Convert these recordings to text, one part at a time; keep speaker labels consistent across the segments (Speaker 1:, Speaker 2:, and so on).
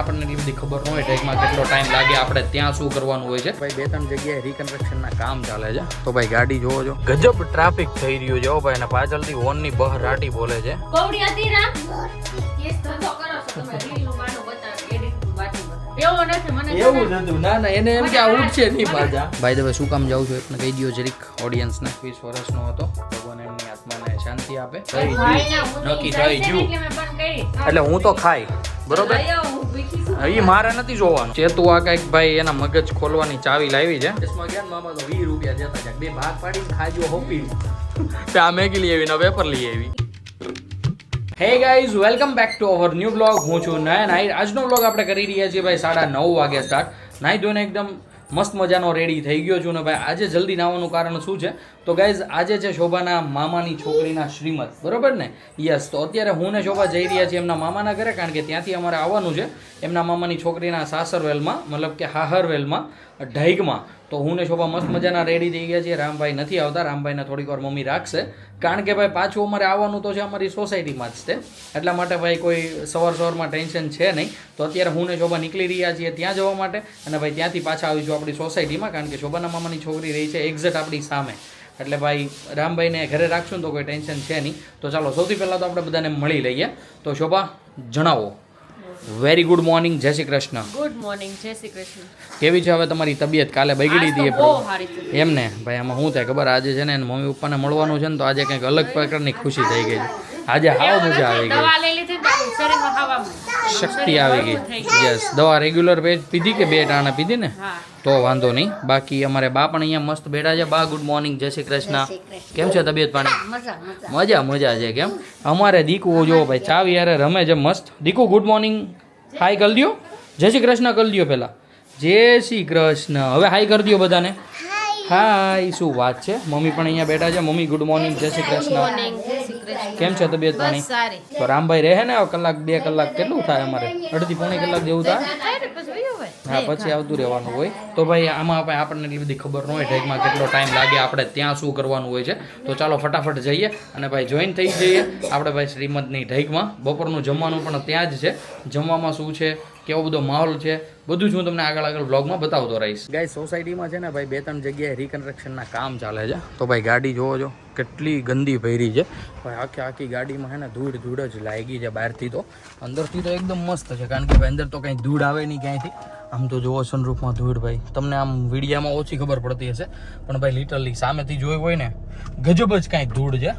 Speaker 1: આપણને એટલી બધી ખબર ન હોય ટ્રેકમાં કેટલો ટાઈમ લાગે આપણે ત્યાં શું કરવાનું હોય છે. ભાઈ બે ત્રણ જગ્યાએ રિકન્સ્ટ્રક્શનના કામ ચાલે છે. તો ભાઈ ગાડી જોવો છો ગજબ ટ્રાફિક થઈ રહ્યું છે ભાઈ અને પાછળથી બહાર રાટી બોલે છે.
Speaker 2: કવડી હતી રામ કેસ ધંધો કરો છો તમે રીલનું માનું
Speaker 1: ભાઈ તમે શું કામ જાઉં છું? એટલે કહી દો જરીક ઓડિયન્સને વીસ વર્ષનો હતો. ભગવાન એમની આત્માને શાંતિ આપે. નક્કી
Speaker 2: જાય.
Speaker 1: થઈ ગયું
Speaker 2: એટલે
Speaker 1: હું તો ખાઈ. બરોબર. એ મારે નથી જોવાનું. ચેતુ આ કંઈક ભાઈ એના મગજ ખોલવાની ચાવી લાવી છે. ને મામા તો વીસ રૂપિયા દેતા બે ભાગ પાડી ખાજો હોપી. તે આ મેગી લઈ આવી ને વેપર લઈ આવી. Hey guys welcome back to our new blog હું છું નયન. આઈ આજનો બ્લોગ આપણે કરી રહ્યા છીએ ભાઈ સાડા નવ વાગે સ્ટાર્ટ નાઈ ધોઈને એકદમ મસ્ત મજાનો રેડી થઈ ગયો છું ને ભાઈ. આજે જલ્દી નાવાનું કારણ શું છે? તો ગાઈઝ આજે છે શોભાના મામાની છોકરીના શ્રીમદ. બરોબર ને? યસ તો અત્યારે હું ને શોભા જઈ રહ્યા છીએ એમના મામાના ઘરે કારણ કે ત્યાંથી અમારે આવવાનું છે. એમના મામાની છોકરીના સાસરવેલમાં, મતલબ કે હાહરવેલમાં, ઢાઈકમાં. તો હું ને શોભા મસ્ત મજાના રેડી થઈ ગયા છીએ. રામભાઈ નથી આવતા. રામભાઈને થોડીક વાર મમ્મી રાખશે. કારણ કે ભાઈ પાછું અમારે આવવાનું તો છે અમારી સોસાયટીમાં જ તે. એટલા માટે ભાઈ કોઈ સવાર સવારમાં ટેન્શન છે નહીં. તો અત્યારે હું ને શોભા નીકળી રહ્યા છીએ ત્યાં જવા માટે અને ભાઈ ત્યાંથી પાછા આવીશું આપણી સોસાયટીમાં કારણ કે શોભાના મામાની છોકરી રહી છે એક્ઝેટ આપણી સામે. એટલે ભાઈ રામભાઈને ઘરે રાખશું ને તો કોઈ ટેન્શન છે નહીં. તો ચાલો, સૌથી પહેલાં તો આપણે બધાને મળી લઈએ. તો શોભા, જણાવો. વેરી ગુડ મોર્નિંગ જય શ્રી કૃષ્ણ.
Speaker 2: ગુડ મોર્નિંગ જય શ્રી કૃષ્ણ.
Speaker 1: કેવી છે હવે તમારી તબિયત? કાલે બગડી હતી એમ ને? ભાઈ આમાં શું થાય ખબર? આજે છે ને મમ્મી પપ્પાને મળવાનું છે ને તો આજે કંઈક અલગ પ્રકારની ખુશી થઈ ગઈ છે. આજે હાવ મજા આવી ગઈ. શક્તિ આવી ગઈ. યસ દવા રેગ્યુલર પીધી કે બે ટાણા પીધી ને? તો વાંધો નહીં. બાકી અમારે બા પણ અહીંયા મસ્ત બેઠા છે. બા ગુડ મોર્નિંગ જય શ્રી કૃષ્ણ. કેમ છે તબિયત પાણી?
Speaker 2: મજા મજા.
Speaker 1: છે કેમ? અમારે દીકુ જો ભાઈ ચાવી યારે રમે છે મસ્ત. દીકુ ગુડ મોર્નિંગ હાય કરી દ્યો. જય શ્રી કૃષ્ણ કરી દ્યો પહેલાં જય શ્રી કૃષ્ણ. હવે હાય કરી દ્યો બધાને. હાય શું વાત છે? મમ્મી પણ અહીંયા બેઠા છે. મમ્મી ગુડ મોર્નિંગ જય શ્રી કૃષ્ણ. કેમ છે તબિયત પાણી? તો રામભાઈ રહે ને કલાક બે કલાક? કેટલું થાય અમારે? અડધી પોણી કલાક જેવું થાય? હા પછી આવતું રહેવાનું હોય. તો ભાઈ આમાં આપણે આપણને એટલી બધી ખબર ન હોય ઢેકમાં કેટલો ટાઈમ લાગે આપણે ત્યાં શું કરવાનું હોય છે. તો ચાલો ફટાફટ જઈએ અને ભાઈ જોઈન થઈ જઈએ. આપણે ભાઈ શ્રીમદની ઢેકમાં. બપોરનું જમવાનું પણ ત્યાં જ છે. જમવામાં શું છે? કેવો બધો માહોલ છે, બધું જ હું તમને આગળ આગળ બ્લોગમાં બતાવતો રહીશ. ગાય સોસાયટીમાં છે ને ભાઈ બે ત્રણ જગ્યાએ રિકન્સ્ટ્રક્શનના કામ ચાલે છે. તો ભાઈ ગાડી જોવો છો, કેટલી ગંદી ભરી છે. ભાઈ આખી આખી ગાડીમાં છે ને ધૂળ ધૂળ જ લાગી છે બહારથી તો. અંદરથી તો એકદમ મસ્ત છે, કારણ કે ભાઈ અંદર તો કંઈ ધૂળ આવે નહીં ક્યાંયથી. આમ તો જોવો સનરૂફમાં ધૂળ ભાઈ. તમને આમ વિડીયામાં ઓછી ખબર પડતી હશે. પણ ભાઈ લિટરલી સામેથી જોયું હોય ને, ગજબ જ કાંઈ ધૂળ છે.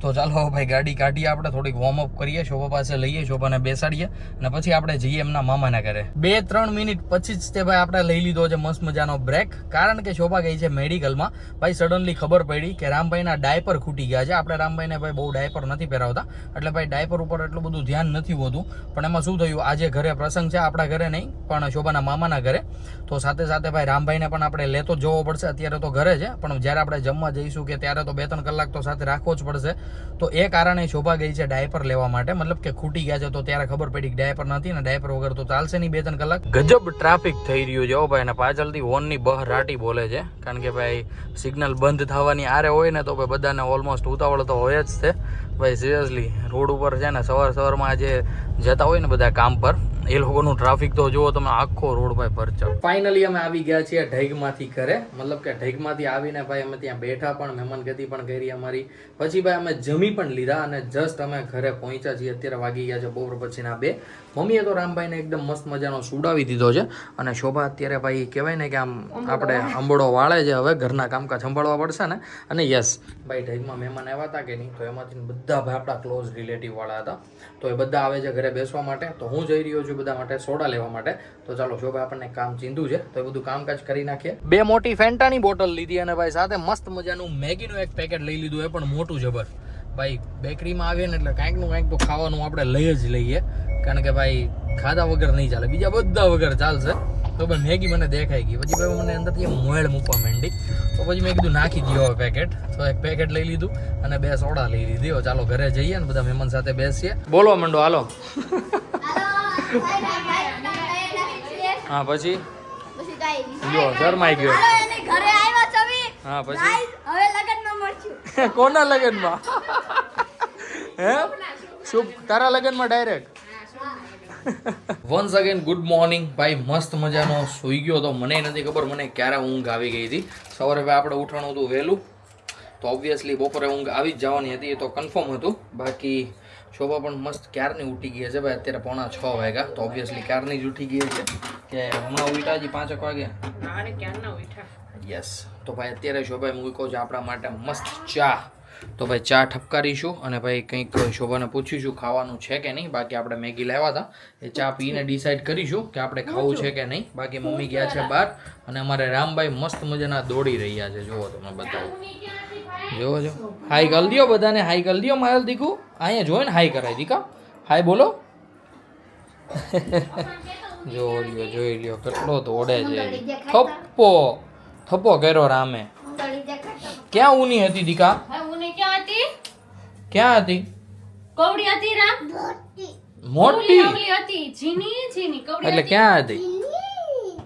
Speaker 1: તો ચાલો ભાઈ ગાડી કાઢીએ, આપણે થોડીક વોર્મઅપ કરીએ, શોભા પાસે લઈએ, શોભાને બેસાડીએ અને પછી આપણે જઈએ એમના મામાના ઘરે. બે ત્રણ મિનિટ પછી જ તે ભાઈ આપણે લઈ લીધો છે મસ્ત મજાનો બ્રેક કારણ કે શોભા ગઈ છે મેડિકલમાં. ભાઈ સડનલી ખબર પડી કે રામભાઈના ડાયપર ખૂટી ગયા છે. આપણે રામભાઈને ભાઈ બહુ ડાયપર નથી પહેરાવતા. એટલે ભાઈ ડાયપર ઉપર એટલું બધું ધ્યાન નથી હોતું. પણ એમાં શું થયું? આજે ઘરે પ્રસંગ છે, આપણા ઘરે નહીં, પણ શોભાના મામાના ઘરે. તો સાથે સાથે ભાઈ રામભાઈને પણ આપણે લેતો જવો પડશે. અત્યારે તો ઘરે છે, પણ જ્યારે આપણે જમવા જઈશું કે ત્યારે તો બે ત્રણ કલાક તો સાથે રાખવો જ પડશે. તો એ કારણે શોભા ગઈ છે ડાયપર લેવા માટે. મતલબ કે ખૂટી ગયા છે તો ત્યારે ખબર પડી કે ડાયપર નથી ને ડાયપર વગર તો ચાલશે નહીં બે ત્રણ કલાક. ગજબ ટ્રાફિક થઈ રહ્યું છે ઓ ભાઈ, અને પાછળથી હોર્નની બહાર રાટી બોલે છે. કારણ કે ભાઈ, સિગ્નલ બંધ થવાની આરે હોય ને તો ભાઈ બધાને ઓલમોસ્ટ ઉતાવળ તો હોય જ છે. ભાઈ સિરિયસલી રોડ ઉપર છે ને સવાર સવારમાં આજે જતા હોય ને બધા કામ પર એ લોકોનું ટ્રાફિક તો જુઓ તમે આખો રોડ ભાઈ ભરચક. ફાઇનલી અમે આવી ગયા છીએ ઢેગમાંથી ઘરે. મતલબ કે ઢેગમાંથી આવીને ભાઈ અમે ત્યાં બેઠા પણ મહેમાનગતિ પણ કરી અમારી. પછી ભાઈ અમે જમી પણ લીધા અને જસ્ટ અમે ઘરે પહોંચ્યા છીએ. અત્યારે વાગી ગયા છે બપોર પછીના બે. મમ્મીએ તો રામભાઈને એકદમ મસ્ત મજાનો સુડાવી દીધો છે. અને શોભા અત્યારે ભાઈ કહેવાય ને કે આમ આપણે અંબળો વાળે છે હવે ઘરના કામકાજ સંભાળવા પડશે ને. અને યસ ભાઈ ઢેગમાં મહેમાન આવ્યા હતા કે નહીં તો એમાંથી બધા ભાઈ આપણા ક્લોઝ રિલેટિવ વાળા હતા. તો એ બધા આવે છે ઘરે બેસવા માટે. તો હું જઈ રહ્યો છું બધા માટે સોડા લેવા માટે. તો ચાલો, જો ભાઈ આપણને કામ ચીંધું છે, તો એ બધું કામકાજ કરી નાખીએ. બે મોટી ફેન્ટાની બોટલ લીધી અને ભાઈ સાથે મસ્ત મજાનું મેગીનું એક પેકેટ લઈ લીધું. એ પણ મોટું જબર ભાઈ બેકરીમાં આવીએ ને એટલે કાંઈકનું કાંઈક તો ખાવાનું આપણે લઈ જ લઈએ. કારણ કે ભાઈ ખાધા વગર નહીં ચાલે. બીજા બધા વગર ચાલશે. તો ભાઈ મેગી મને દેખાઈ ગઈ. પછી ભાઈ મને અંદરથી મોયળ મૂકવા માંડી. તો પછી મેં કીધું, નાખી દો હવે પેકેટ તો એક પેકેટ લઈ લીધું અને બે સોડા લઈ લીધી. હો ચાલો ઘરે જઈએ ને બધા મહેમાન સાથે બેસીએ. બોલવા માંડો, હાલો. હા, પછી? જો શરમાઈ ગયો. હા, પછી? કોના લગનમાં? હે? શુભ તારા લગનમાં direct once again good morning ભાઈ મસ્ત મજાનો સૂઈ ગયો તો મને નથી ખબર મને ક્યારે ઊંઘ આવી ગઈ હતી. સવારે ભાઈ આપણે ઉઠાણું હતું વહેલું. તો ઓબ્વિયસલી બપોરે ઊંઘ આવી જ જવાની હતી એ તો કન્ફર્મ હતું. બાકી શોભા પણ મસ્ત ક્યારની ઉઠી ગઈ છે ભાઈ? અત્યારે પોણા છ વાગ્યા. તો ઓબ્વિયસલી ક્યારની જ ઉઠી ગઈ છે કે હમણાં ઉઠ્યા હજી પાંચેક
Speaker 2: એક વાગ્યા
Speaker 1: યસ તો ભાઈ અત્યારે શોભાઈ મૂક્યો છે આપણા માટે મસ્ત ચા. તો ભાઈ ચા ઠપકારીશું અને ભાઈ કંઈક શોભાને પૂછીશું ખાવાનું છે કે નહીં. બાકી આપણે મેગી લાવ્યા હતા. એ ચા પીને ડિસાઈડ કરીશું કે આપણે ખાવું છે કે નહીં. બાકી મમ્મી ગયા છે બહાર અને અમારે રામભાઈ મસ્ત મજાના દોડી રહ્યા છે. જુઓ તમે બતાવો જોવો જો હાઈ કરી દો બધાને. હાઈ કરી દો માયલ દીકુ. અહીંયા જોઈને હાઈ કરાય દીકા. હાઈ બોલો. જોઈ લ્યો જોઈ લ્યો કેટલો દોડે છે થપ્પો. થપ્પો કર્યો રામે. ક્યાં ઊની હતી દીકા?
Speaker 2: હા ક્યાં હતી?
Speaker 1: ક્યાં હતી?
Speaker 2: કવડી હતી રામ?
Speaker 1: મોટી.
Speaker 2: ઓલી ઓલી હતી. ઝીની ઝીની કવડી
Speaker 1: એટલે ક્યાં હતી?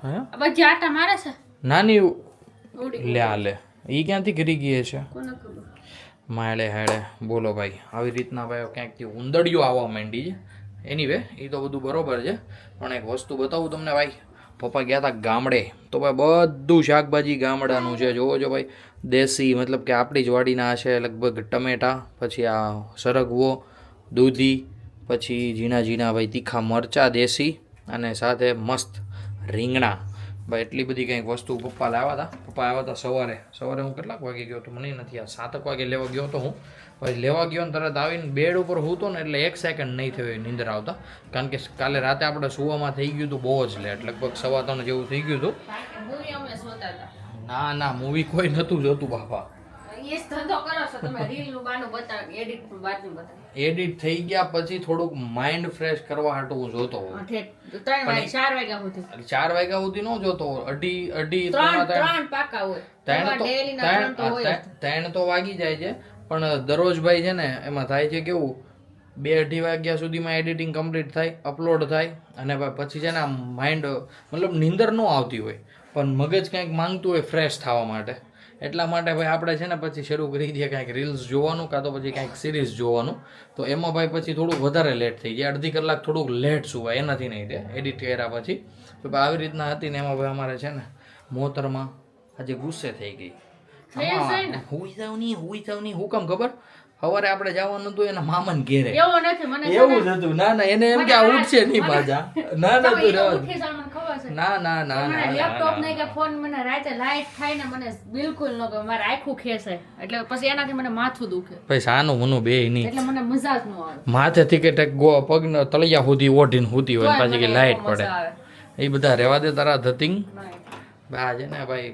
Speaker 1: હે?
Speaker 2: બધી આટા મારે છે.
Speaker 1: નાની લે આ લે. ઈ ક્યાંથી કરી ગઈ છે
Speaker 2: કોને
Speaker 1: માળે હાડે બોલો ભાઈ આવી રીતના ભાઈ ક્યાંકથી ઉંદડિયો આવવા માંડી છે. એની વે એ તો બધું બરોબર છે. પણ એક વસ્તુ બતાવું તમને ભાઈ. પપ્પા ગયા હતા ગામડે. તો ભાઈ બધું શાકભાજી ગામડાનું છે. જોવો જો ભાઈ, દેશી મતલબ કે આપણી જ વાડીના છે લગભગ ટમેટા, પછી આ સરગવો, દૂધી, પછી ઝીણા ઝીણા ભાઈ તીખા મરચાં દેશી અને સાથે મસ્ત રીંગણા. ભાઈ એટલી બધી કંઈક વસ્તુ પપ્પા લાવ્યા હતા. પપ્પા આવ્યા હતા સવારે. સવારે હું કેટલાક વાગે ગયો હતો? મને નથી આ સાતક વાગે લેવા ગયો હતો હું. પછી લેવા ગયો ને તરત આવીને બેડ ઉપર હૂતો ને એટલે એક સેકન્ડ નહીં થયો નીંદર આવતા. કારણ કે કાલે રાતે આપણે સુવામાં થઈ ગયું હતું બહુ જ લેટ લગભગ સવા ત્રણ જેવું થઈ ગયું હતા. ના ના મૂવી કોઈ નહોતું જોતું બાપા.
Speaker 2: એ ધંધો કરો છો તમે રીલનું બાનું બતાવ એડિટનું બાનું બતાવ.
Speaker 1: એડિટ થઈ ગયા પછી થોડુંક માઇન્ડ ફ્રેશ કરવા હાટું હું જોતો હોઉં.
Speaker 2: ત્રણ વાગે ચાર વાગ્યા સુધી.
Speaker 1: ચાર વાગ્યા સુધી નો જોતો અઢી અઢી
Speaker 2: ત્રણ પાકા હોય.
Speaker 1: ત્રણ તો
Speaker 2: ત્રણ
Speaker 1: વાગી જાય છે. પણ દરરોજ ભાઈ છે ને એમાં થાય છે કેવું? બે અઢી વાગ્યા સુધીમાં એડિટિંગ કમ્પ્લીટ થાય અપલોડ થાય અને પછી છે ને માઇન્ડ મતલબ નીંદર ન આવતી હોય. પણ મગજ કંઈક માંગતું હોય ફ્રેશ થવા માટે. એટલા માટે ભાઈ આપણે છે ને પછી શરૂ કરી દઈએ કાંઈક રીલ્સ જોવાનું કાં તો પછી કાંઈક સિરીઝ જોવાનું. તો એમાં ભાઈ પછી થોડુંક વધારે લેટ થઈ જાય અડધી કલાક થોડુંક લેટ સુવાય એનાથી નહીં તે એડિટ કર્યા પછી. તો ભાઈ આવી રીતના હતી ને એમાં ભાઈ અમારે છે ને મોતરમાં આજે ગુસ્સે થઈ ગઈ. હુઈ જાવ નહીં હુઈ જાવ નહીં હું કામ ખબર? સવારે આપણે જવાનું હતું એના મામાને ઘેરે.
Speaker 2: એવું નથી મને
Speaker 1: એવું જ હતું. ના ના એને એમ કે આ ઉઠશે નહીં પાછા. ના ના તું રહેવા ના ના ના ના,
Speaker 2: લેપટોપ નહીં કે ફોન મને રાતે લાઈટ થાય ને મને બિલકુલ ન ગમે. મારે આખું ખેસે એટલે પછી એનાથી મને માથું દુખે.
Speaker 1: ભાઈ સાનું મનું બે નહીં.
Speaker 2: એટલે મને મજા જ ન આવે.
Speaker 1: માથેથી કે ટેક ગો પગ તળિયા સુધી ઓઢીને હુતી હોય પાછી કે લાઈટ પડે. એ બધા રહેવા દે તારા ધતિંગ. છે ને ભાઈ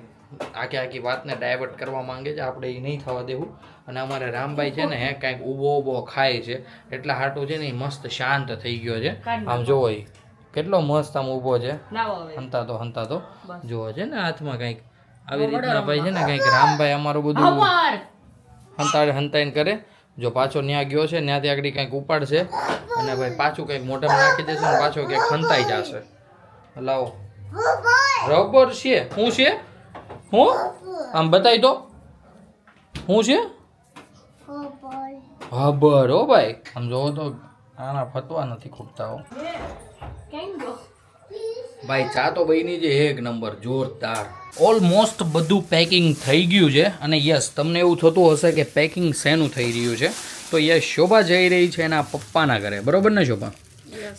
Speaker 1: આખી આખી વાતને ડાયવર્ટ કરવા માંગે છે આપણે એ નહીં થવા દેવું. અને અમારે રામભાઈ છે ને હે કાંઈક ઊભો ઊભો ખાય છે. એટલા હાટું છે ને મસ્ત શાંત થઈ ગયો છે. આમ જોવો એ કેટલો મસ્ત આમ ઊભો છે.
Speaker 2: હંતા
Speaker 1: તો હંતા
Speaker 2: તો.
Speaker 1: જોવો છે ને હાથમાં કંઈક આવી રીતના ભાઈ છે ને કંઈક રામભાઈ અમારું બધું હંતાડે હંતાઈને કરે. જો પાછો ન્યા ગયો છે ત્યાંથી આગળ કંઈક ઉપાડશે. અને ભાઈ પાછું કંઈક મોઢામાં નાખી દેશે ને પાછો કંઈક હંતાઈ જશે. લાવો. રબર છે શું છે? હું? આમ બતાવી દો. શું છે? હબર હો ભાઈ. આમ જોવો તો આના ફતવા નથી ખૂટતા હો. ભાઈ ચા તો બની છે એક નંબર જોરદાર. ઓલમોસ્ટ બધું પેકિંગ થઈ ગયું છે અને યસ તમને એવું થતું હશે કે પેકિંગ શેનું થઈ રહ્યું છે? તો યસ શોભા જઈ રહી છે એના પપ્પાના ઘરે. બરોબર ને શોભા?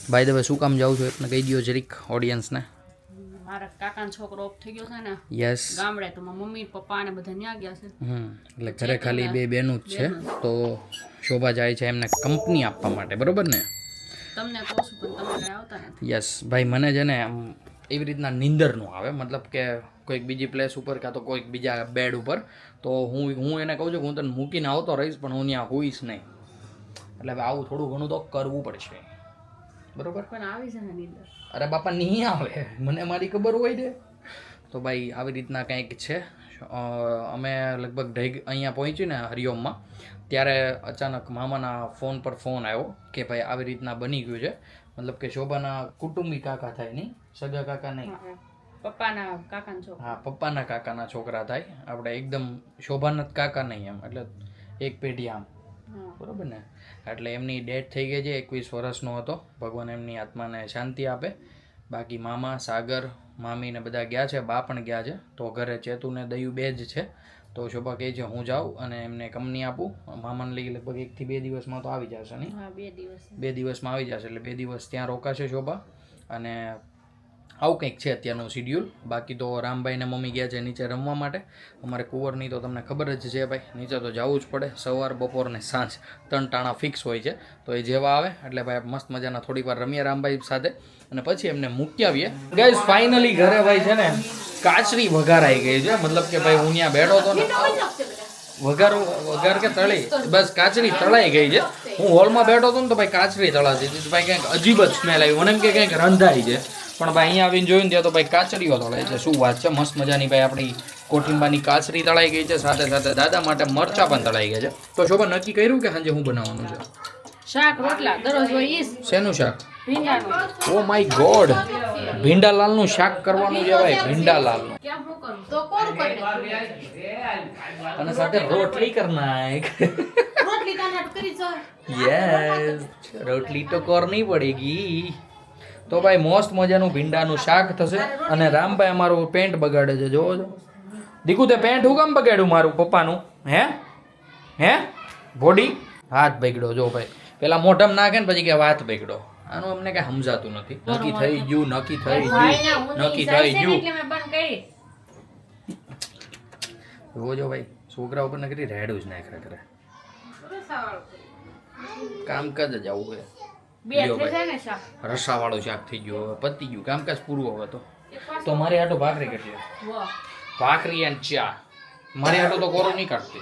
Speaker 1: ભાઈ દવે શું કામ જાઉં છું? એટલે કહી દો જરીક ઓડિયન્સને
Speaker 2: મારા કાકાનો છોકરો ઓફ થઈ ગયો છે ને
Speaker 1: યસ
Speaker 2: ગામડે તો મમ્મી પપ્પા ને બધા ન્યા ગયા છે.
Speaker 1: હમ એટલે ઘરે ખાલી બે બેનું જ છે તો શોભા જાય છે એમને કંપની આપવા માટે બરોબર ને?
Speaker 2: તમને કહું છું પણ તમે આવતા નથી.
Speaker 1: યસ ભાઈ મને છે ને આમ એવી રીતના નીંદરનું આવે મતલબ કે કોઈક બીજી પ્લેસ ઉપર કાં તો કોઈક બીજા બેડ ઉપર તો હું હું એને કહું છું કે હું તને મૂકીને આવતો રહીશ પણ હું ત્યાં હોઈશ નહીં. એટલે હવે આવું થોડું ઘણું તો કરવું પડશે. બરોબર?
Speaker 2: પણ આવી છે નીંદર
Speaker 1: અરે બાપા નહીં આવે. મને મારી ખબર હોય ને. તો ભાઈ આવી રીતના કંઈક છે. અમે લગભગ ઢેગ અહીંયા પહોંચ્યું ને હરિઓમમાં ત્યારે અચાનક મામાના ફોન પર ફોન આવ્યો કે ભાઈ આવી રીતના બની ગયું છે. મતલબ કે શોભાના કુટુંબી કાકા થાય નહીં? સગા કાકા નહીં?
Speaker 2: પપ્પાના કાકાના છોકરા.
Speaker 1: હા પપ્પાના કાકાના છોકરા થાય. આપણે એકદમ શોભાના કાકા નહીં એમ. એટલે એક પેઢી આમ. બરોબર ને? એટલે એમની ડેથ થઈ ગઈ છે એકવીસ વર્ષનો હતો. ભગવાન એમની આત્માને શાંતિ આપે. બાકી મામા સાગર મામી ને બધા ગયા છે બા પણ ગયા છે. તો ઘરે ચેતુ ને દયું બે જ છે. તો શોભા કહે છે હું જાઉં અને એમને કંપની આપું. મામાને લઈ લગભગ એકથી બે દિવસમાં તો આવી જશે નહીં?
Speaker 2: બે
Speaker 1: દિવસમાં આવી જશે એટલે બે દિવસ ત્યાં રોકાશે શોભા. અને આવું કંઈક છે અત્યારનું શિડ્યુલ બાકી તો રામભાઈ ને મમ્મી ગયા છે નીચે રમવા માટે. અમારે કુંવરની તો તમને ખબર જ છે ભાઈ. નીચે તો જવું જ પડે. સવાર બપોર ને સાંજ ત્રણ ટાણા ફિક્સ હોય છે. તો એ જેવા આવે. એટલે ભાઈ મસ્ત મજાના થોડીક વાર રમીએ રામભાઈ સાથે. અને પછી એમને મૂકી આવીએ ગાઈઝ ફાઇનલી ઘરે ભાઈ છે ને કાચરી વઘારાઈ ગઈ છે. મતલબ કે ભાઈ હું ત્યાં બેઠો હતો ને. વઘાર વઘાર કે તળી? બસ કાચરી તળાઈ ગઈ છે. હું હોલમાં બેઠો હતો ને તો ભાઈ કાચરી તળાતી હતી. ભાઈ કંઈક અજીબ જ સ્મેલ આવી મને એમ કે કંઈક રંધાઈ છે. પણ ભાઈ અહીંયા આવીને જોયું ને ત્યાં તો ભાઈ કાચરીઓ તળાય છે. શું વાત છે? મસ્ત મજાની ભાઈ આપણી કોઠિંબાની કાચરી તળાઈ ગઈ છે. સાથે સાથે દાદા માટે મરચા પણ તળાઈ ગયા છે. તો શોભા નક્કી કર્યું કે સાંજે હું બનાવવાનું છે?
Speaker 2: શાક રોટલા દરરોજ હોય
Speaker 1: શેનું શાક? Oh my God! ભીંડાલાલનું શાક કરવાનું છે ભાઈ
Speaker 2: કરે?
Speaker 1: અને સાથે રોટલી કરનાય.
Speaker 2: રોટલી કરી
Speaker 1: યસ રોટલી તો કરવી પડેગી તો ભાઈ મોસ્ટ મજાનું ભીંડાનું શાક થશે અને રામભાઈ અમારું પેન્ટ બગાડે છે જોવો છો. દીકુ તે પેન્ટ હું કેમ બગાડ્યું મારું પપ્પાનું? હે? હે? બોડી હાથ બગડ્યો જો ભાઈ. પેલા મોઢમ નાખે ને પછી કે વાત બગડ્યો. આનું અમને કઈ સમજાતું નથી. નક્કી થઈ ગયું નક્કી થઈ ગયું નક્કી થઈ ગયું. જોવો જો ભાઈ છોકરા ઉપર નકરી રેડું જ નાખ્યા કરે. કામકાજ જ આવું હોય. રસાવાળું શાક થઈ ગયું હવે પતી ગયું. કામકાજ પૂરું હવે તો. તો મારી આટો ભાખરી કેટલી ભાખરી અને ચા. મારી આટો તો કોરો નહીં કાઢતી.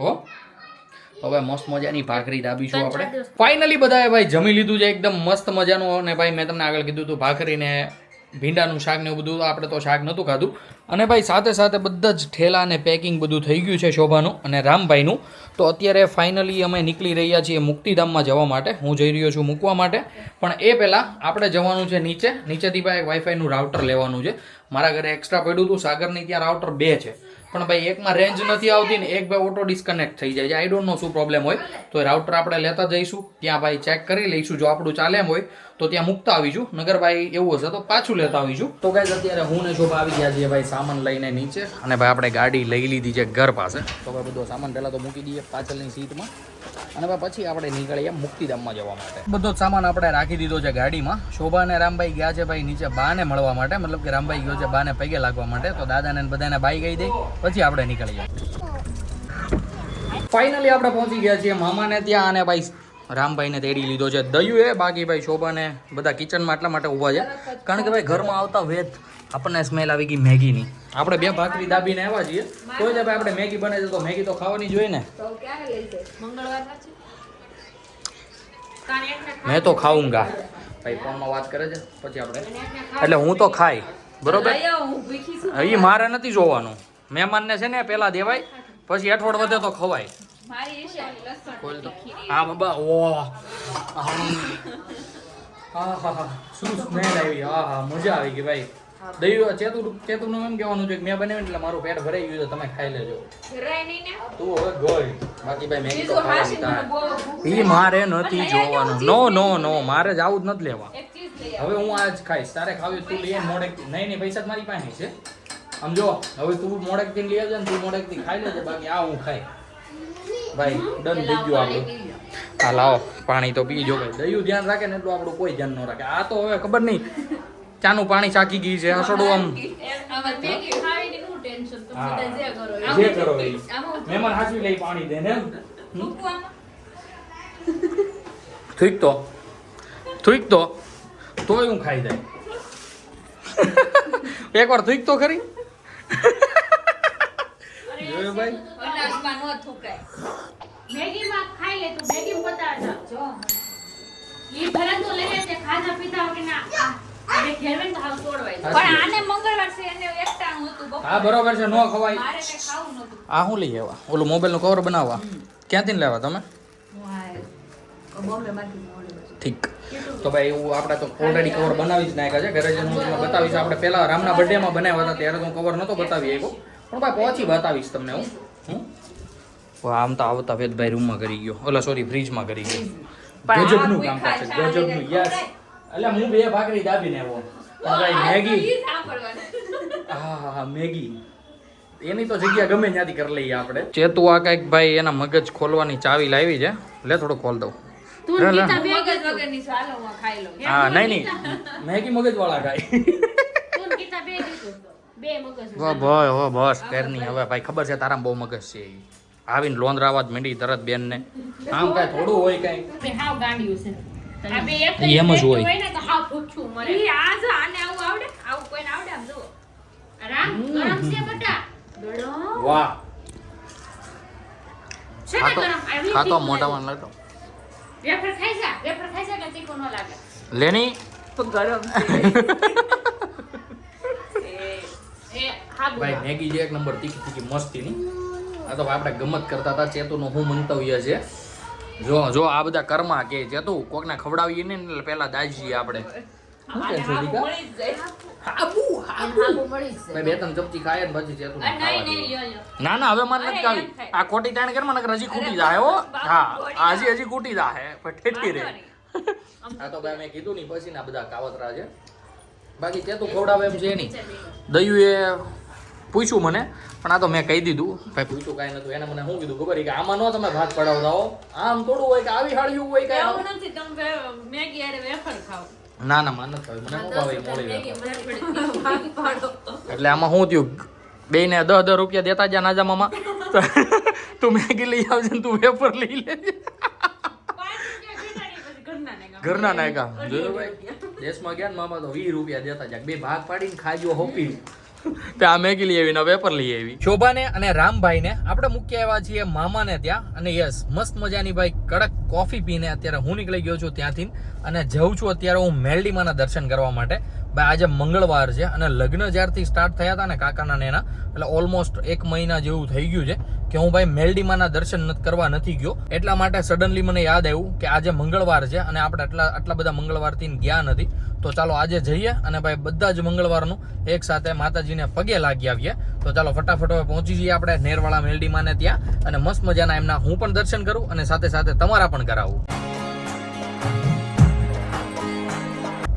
Speaker 1: હો? હવે મસ્ત મજાની ભાખરી દાબીશું આપણે. ફાઇનલી બધાએ ભાઈ જમી લીધું છે એકદમ મસ્ત મજાનું. અને ભાઈ મેં તમને આગળ કીધું હતું ભાખરી ને ભીંડાનું શાક ને એવું બધું, આપણે તો શાક નહોતું ખાધું. અને ભાઈ, સાથે સાથે બધા જ ઠેલા અને પેકિંગ બધું થઈ ગયું છે શોભાનું અને રામભાઈનું. તો અત્યારે ફાઇનલી અમે નીકળી રહ્યા છીએ મુક્તિધામમાં જવા માટે. હું જઈ રહ્યો છું મૂકવા માટે. પણ એ પહેલાં આપણે જવાનું છે નીચે. નીચેથી ભાઈ વાઈફાઈનું રાઉટર લેવાનું છે. મારા ઘરે એક્સ્ટ્રા પડ્યું હતું. સાગરની ત્યાં રાઉટર બે છે. પણ ભાઈ, એકમાં રેન્જ નથી આવતી ને એક ભાઈ ઓટો ડિસ્કનેક્ટ થઈ જાય છે. આઈ ડોન્ટ નો શું પ્રોબ્લેમ હોય. તો રાઉટર આપણે લેતા જઈશું. ત્યાં ભાઈ ચેક કરી લઈશું. જો આપણું ચાલે એમ હોય, તો ત્યાં મૂકતા આવીશું. નગર ભાઈ એવું હશે તો પાછું લેતા આવીશું. તો ગાઈઝ અત્યારે હું ને શોભા આવી ગયા છીએ ભાઈ સામાન લઈને નીચે. અને ભાઈ આપણે ગાડી લઈ લીધી છે ઘર પાસે. તો ભાઈ બધો સામાન પહેલાં તો મૂકી દઈએ પાછળની સીટમાં અને પછી આપણે નીકળીએ મુક્તિધામમાં જવા માટે. બધો જ સામાન આપણે રાખી દીધો છે ગાડીમાં. શોભા અને રામભાઈ ગયા છે ભાઈ નીચે બાને મળવા માટે. મતલબ કે રામભાઈ ગયો છે બાને પગે લાગવા માટે. તો દાદાને બધાને બાઈ ગઈ દઈ. પછી આપણે નીકળીએ. ફાઇનલી આપણે પહોંચી ગયા છીએ મામાને ત્યાં અને ભાઈ રામભાઈને તેડી લીધો છે દયું એ બાકી ભાઈ શોભાને બધા કિચનમાં એટલા માટે ઊભા છે. કારણ કે ભાઈ ઘરમાં આવતા વેત આપણને સ્મેલ આવી ગઈ મેગીની. આપણે બે ભાખરી દાબીને આવ્યા છીએ. તો જ ભાઈ આપણે મેગી બને છે. તો મેગી તો ખાવાની જોઈએ ને. મેં તો ખાઉંગા. ભાઈ ફોનમાં વાત કરે છે. પછી આપણે. એટલે હું તો ખાઈ. બરોબર? એ મારે નથી જોવાનું. મહેમાનને છે ને પેલા દેવાય પછી અઠવાડ વધે તો ખવાય. હા બાબા ઓ હા હા શું સ્મેલ આવી? હા હા મજા આવી ગઈ ભાઈ. દયું ચેતુ ચેતુનું એમ કહેવાનું છે કે મેં બનાવ્યું એટલે મારું પેટ ભરાઈ ગયું છે તમે ખાઈ લેજો. તું હવે ગોળ. બાકી ભાઈ મેગી તો ખાવાની ઈ મારે નથી જોવાનું. નો નો નો મારે જ આવું જ નથી લેવા. હવે હું આજ ખાઈશ. તારે ખાવી તું લઈ મોડે નહીં નહીં પૈસા મારી પાસે છે. સમજો હવે તું મોડેકથી લઈ આવજે ને તું મોડેકથી ખાઈ લેજે બાકી આ હું ખાઈ. ભાઈ ડન થઈ ગયું આપણું. હા લાવો. પાણી તો પીજો ભાઈ. દયું ધ્યાન રાખે ને એટલું આપણું કોઈ ધ્યાન ન રાખે. આ તો હવે ખબર નહીં. ચાનું પાણી ચાકી ગયું છે હસડું આમ. જે કરો મહેમાન હાચવી લઈ પાણી દે ને થૂક તો. થૂક તો. તોય હું ખાઈ જાય. એકવાર થૂક તો ખરી. જોયું ભાઈ?
Speaker 2: મેગીમાં ખાઈ લે તું મેગી બતાવતા જો. ઈ ભલે તો લઈ લે ખાધા પીધા કે ના
Speaker 1: હા બરોબર છે નો ખવાય. આ શું લઈ આવ્યા? ઓલું મોબાઈલનું કવર બનાવવા? ક્યાંથી લેવા તમે? ઠીક. તો ભાઈ એવું આપણે તો ઓલરેડી કવર બનાવી જ નાખ્યા છે. ઘરે જઈને હું તમને બતાવીશ આપણે પહેલાં રામના બર્થડેમાં બનાવ્યા હતા ત્યારે તો હું કવર નહોતો બતાવી આવ્યો પણ ભાઈ પહોંચી બતાવીશ તમને હું. હું આમ તો આવતા વેદભાઈ રૂમમાં કરી ગયો. ઓલા સોરી ફ્રીજમાં કરી ગયો. ગજબનું કામ
Speaker 3: કરશે
Speaker 1: ગજબનું યસ એટલે હું બે ભાખરી દાબીને આવ્યો. મેગી. હા હા હા મેગી. એની તો જગ્યા ગમે ત્યાંથી કરી લઈએ આપણે. ચેતુ આ કંઈક ભાઈ એના મગજ ખોલવાની ચાવી લાવી છે. લે થોડું ખોલ દઉં.
Speaker 3: હું
Speaker 1: નહીં નહીં. મેગી મગજ વાળા ખાય ભાઈ હો બસ કરની હવે ભાઈ ખબર છે તારા બહુ મગજ છે આવીને લોંદરાવા જ માંડી તરત બેન ને આમ કાંઈ થોડું હોય કાંઈ.
Speaker 2: હાવ ગાંડિયું છે.
Speaker 1: એમ જ હોય.
Speaker 2: હોય ને તો હાવ ભૂખ્યું મરે
Speaker 3: ઈ આ જો આને આવું આવડે? આવું કોઈને આવડે આમ જુઓ.
Speaker 2: રામ ગરમ છે બટા. ગરમ?
Speaker 1: વાહ.
Speaker 2: છે ને ગરમ? આવી
Speaker 1: ખાતો
Speaker 2: તીખું
Speaker 1: લાગતો
Speaker 2: લાગે. વેફર ખાઈ જા વેફર ખાઈ જા કે તીખું ન લાગે.
Speaker 1: લેની?
Speaker 3: તો ગરમ છે.
Speaker 2: એ હાબુ
Speaker 1: ભાઈ મેગી જે એક નંબર તીખી તીખી મસ્તી ની. આ તો આપણે ગમત કરતા હતા ચેતુનું શું મંતવ્ય છે જો જો આ બધા કર્મા કે ચેતુ કોકને ખવડાવીએ ને એટલે પેલા દાજીએ આપણે. બે ત્રણ ચમચી ખાય પછી
Speaker 3: લ્યો
Speaker 1: ના ના હવે મને નથી ખાવી. આ ખોટી તાણ કર મને હજી ખૂટી જાય હો. હા હજી હજી ખૂટી જાય પણ ઠેઠી રે આ તો ભાઈ મેં કીધું નહીં પછી ના બધા કાવતરા છે. બાકી ચેતુ ખવડાવે એમ છે નહીં. દયું એ પૂછ્યું મને પણ આ તો મેં કહી દીધું. ભાઈ પૂછ્યું કાંઈ નતું. એને મને શું કીધું ખબર? કે આમાં ન તમે ભાત પડાવતા હો. આમ થોડું હોય કે આવી હાળ્યું હોય કે ના ના માન મને એટલે આમાં શું થયું? બે ને દસ દસ રૂપિયા દેતા જા નાજા મામા. તું મેગી લઈ આવજે તું વેફર લઈ લેજે.
Speaker 3: ગામ.
Speaker 1: ઘરના નાયકા જોયું ભાઈ દેશમાં ગયા ને મામા તો વીસ રૂપિયા દેતા જાય. બે ભાગ પાડીને ખાજો હોપી તે આ મેગી લઈ આવીને પેપર લઈ આવી. શોભાને અને રામભાઈને આપણે મૂકી આવ્યા છીએ મામાને ત્યાં અને યસ, મસ્ત મજાની ભાઈ કડક કોફી પીને અત્યારે હું નીકળી ગયો છું ત્યાંથી અને જઉં છું અત્યારે હું મેલડીમાના દર્શન કરવા માટે. ભાઈ આજે મંગળવાર છે અને લગ્ન જ્યારથી સ્ટાર્ટ થયા હતા ને કાકાના નેના એટલે ઓલમોસ્ટ એક મહિના જેવું થઈ ગયું છે કે હું ભાઈ મેલડીમાના દર્શન કરવા નથી ગયો. એટલા માટે સડનલી મને યાદ આવ્યું કે આજે મંગળવાર છે અને આપણે આટલા આટલા બધા મંગળવારથી ગયા નથી. તો ચાલો આજે જઈએ અને ભાઈ બધા જ મંગળવારનું એક સાથે માતાજીને પગે લાગી આવીએ. તો ચાલો ફટાફટ હવે પહોંચી જઈએ આપણે નેરવાળા મેલડીમાને ત્યાં અને મસ્ત મજાના એમના હું પણ દર્શન કરું અને સાથે સાથે તમારા પણ કરાવું.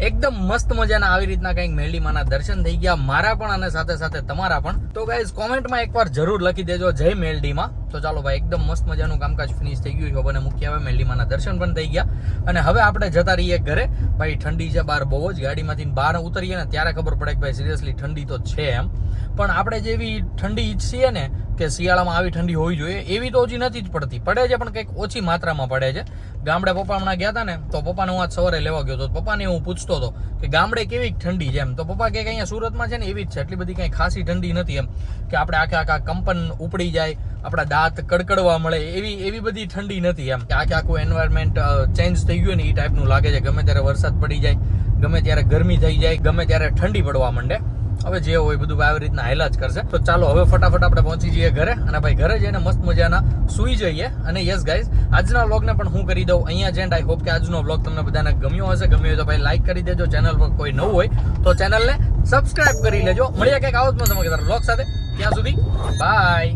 Speaker 1: એકદમ મસ્ત મજાના આવી રીતના કંઈક મેલડીમાના દર્શન થઈ ગયા. મારા પણ અને સાથે સાથે તમારા પણ. તો ગાઈઝ કોમેન્ટમાં એકવાર જરૂર લખી દેજો જય મેલડીમાં તો ચાલો ભાઈ, એકદમ મસ્ત મજાનું કામકાજ ફિનિશ થઈ ગયું છે. શોભાને મુખ્ય હવે મેલડીમાના દર્શન પણ થઈ ગયા. અને હવે આપણે જતા રહીએ ઘરે. ભાઈ, ઠંડી છે બહાર બહુ જ. ગાડીમાંથી બહાર ઉતરીએ ને ત્યારે ખબર પડે કે ભાઈ સિરિયસલી ઠંડી તો છે એમ. પણ આપણે જેવી ઠંડી ઈચ્છીએ ને કે શિયાળામાં આવી ઠંડી હોવી જોઈએ, એવી તો ઓછી નથી જ પડતી. પડે છે, પણ કંઈક ઓછી માત્રામાં પડે છે. ગામડે પપ્પા હમણાં ગયા હતા ને, તો પપ્પાને હું આજ સવારે લેવા ગયો હતો પપ્પાને હું પૂછતો હતો કે ગામડે કેવી ઠંડી છે એમ. તો પપ્પા કે અહીંયા સુરતમાં છે ને એવી જ છે, એટલી બધી કંઈ ખાસી ઠંડી નથી એમ. કે આપણે આખે આખા કંપન ઉપડી જાય, આપણા દાંત કડકડવા મળે, એવી એવી બધી ઠંડી નથી એમ. કે આખે આખું એન્વાયરમેન્ટ ચેન્જ થઈ ગયું ને એ ટાઈપનું લાગે છે. ગમે ત્યારે વરસાદ પડી જાય, ગમે ત્યારે ગરમી થઈ જાય, ગમે ત્યારે ઠંડી પડવા માંડે. હવે જે હોય બધું આવી રીતના હાયલા જ કરશે. તો ચાલો, હવે ફટાફટ આપણે પહોંચી જઈએ ઘરે અને ભાઈ ઘરે જઈને મસ્ત મજાના સુઈ જઈએ. અને યસ ગાઈઝ આજના વ્લોગને પણ હું કરી દઉં અહીંયા જેન્ડ આઈ હોપ કે આજનો વ્લોગ તમને બધાને ગમ્યો હશે. ગમ્યો હોય તો ભાઈ લાઈક કરી દેજો. ચેનલ પર કોઈ નવું હોય તો ચેનલને સબસ્ક્રાઇબ કરી લેજો. મળીએ કંઈક આવો જ તમારા વ્લોગ સાથે. ત્યાં સુધી બાય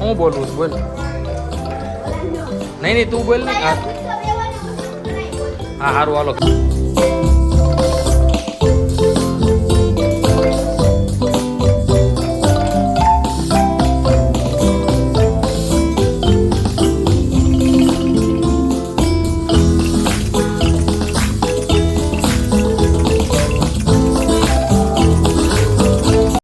Speaker 1: હું બોલું છું, બોલ. નહીં નહીં, તું બોલ. ને હા સારું હાલો.